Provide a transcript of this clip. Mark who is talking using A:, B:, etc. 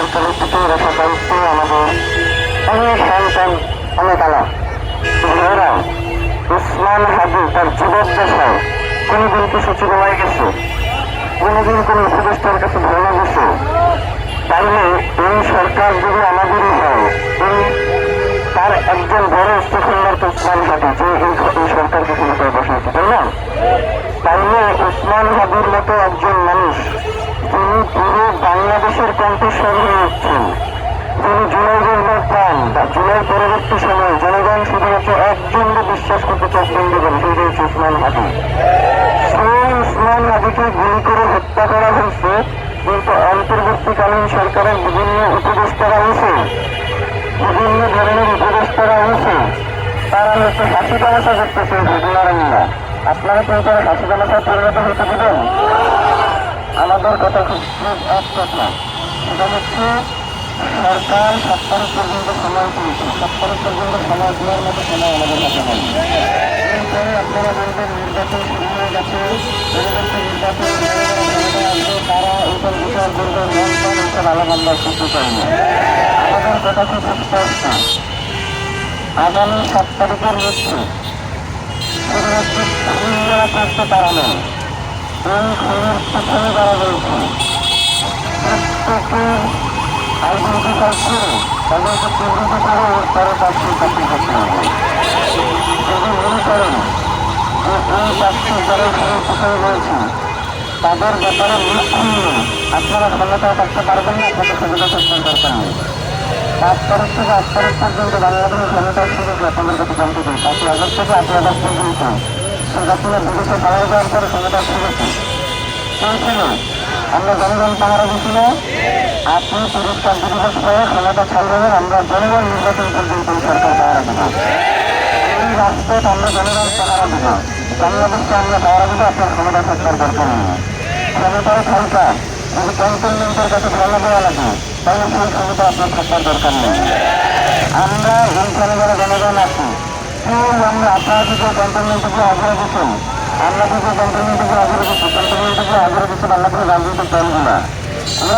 A: রাখার আমাদের অনেক সন্তান অনেক আলা ভাইরা উসমান হাবু তার জীবদ্দশায় কোনোদিন কি সচিবালয়ে গেছে কোনোদিন কোনো উপদেষ্টার কাছে ধর্ণা গেছে তাইলে এই সরকার যদি আমাদেরই হয় এই তার একজন বড় স্টেকহোল্ডার তো উসমান হাবি যে এই সরকারকে ক্ষমতায় বসাইছে তাই না তাইলে উসমান হাবির মতো একজন মানুষ, যিনি বাংলাদেশের কণ্ঠস্বর হয়ে উঠছেন তিনি জুলাই যোজনার প্রাণ বা জুলাই পরবর্তী সময়ে জনগণ শুধুমাত্র একজনকে বিশ্বাস করতে চোখ করে সেই হচ্ছে উসমান হাবি সেই উসমান হাবিকে গুলি করে হত্যা করা হয়েছে, কিন্তু অন্তর্বর্তীকালীন সরকারের বিভিন্ন উপদেষ্টারা হয়েছে বিভিন্ন ধরনের উপদেষ্টারা হয়েছে তারা হচ্ছে হাসি তামাশা করতেছে আপনারা কেউ তারা হাসি তামাশায় পরিণত হতে দেবেন আমাদের কথা খুব খুব এক কথা। সেটা হচ্ছে সরকার সপ্তাহ পর্যন্ত সময় পেয়েছে সপ্তাহ পর্যন্ত সময় দেওয়ার মতো সময় আমাদের হাতে নেই। এরপরে আপনারা বলবেন নির্বাচন শুরু হয়ে গেছে। নির্বাচন তারা এইসব বিষয় বলবে মন প্রাণ এইসব আলাপ আমরা করতে পারি না আমাদের কথা খুব স্পষ্ট আগামী সাত তারিখের মধ্যে পারা নয় এই পেছনে যারা রয়েছে প্রত্যেকের আইডেন্টিফাই করে তাদেরকে চিহ্নিত করে তারা চাকরি চাকরি করতে হবে যদি মনে করেন যে এই চাকরি যারা পেছনে রয়েছে তাদের ব্যাপারে আপনারা ক্ষমতায় থাকতে পারবেন না আপনাদের ক্ষমতা থাকতে দরকার নেই পাঁচ তারিখ থেকে আট তারিখ পর্যন্ত বাংলাদেশের ক্ষমতার সুযোগ আপনাদের কাছে জানতে চাই পাঁচই আগস্ট থেকে আটই হাসিনা বিদেশে পাওয়া যাওয়ার পরে ক্ষমতার সুযোগ চলছিল আমরা জনগণ পাহারা দিছিল আপনি পুরস্কার দিবস হয়ে ক্ষমতা ছাড়বেন আমরা জনগণ নির্বাচন পর্যন্ত সরকার পাহারা দেব এই রাষ্ট্রে আমরা জনগণ পাহারা দেব বাংলাদেশকে আমরা পাহারা দেবো আপনার ক্ষমতা থাকার দরকার নেই ক্ষমতায় থাকা যদি ক্যান্টনমেন্টের কাছে ধর্ণা দেওয়া লাগে তাহলে সেই ক্ষমতা আপনার থাকার দরকার নেই জনগণ আছি। আমরা আপনারা যদি ক্যান্টনমেন্টে যে আগ্রহ দিচ্ছেন আমরা যদি ক্যান্টনমেন্টে যে আগ্রহ দিচ্ছি ক্যান্টনমেন্টে যে আগ্রহ দিচ্ছেন আল্লাহ করে রাজনৈতিক দলগুলা আমরা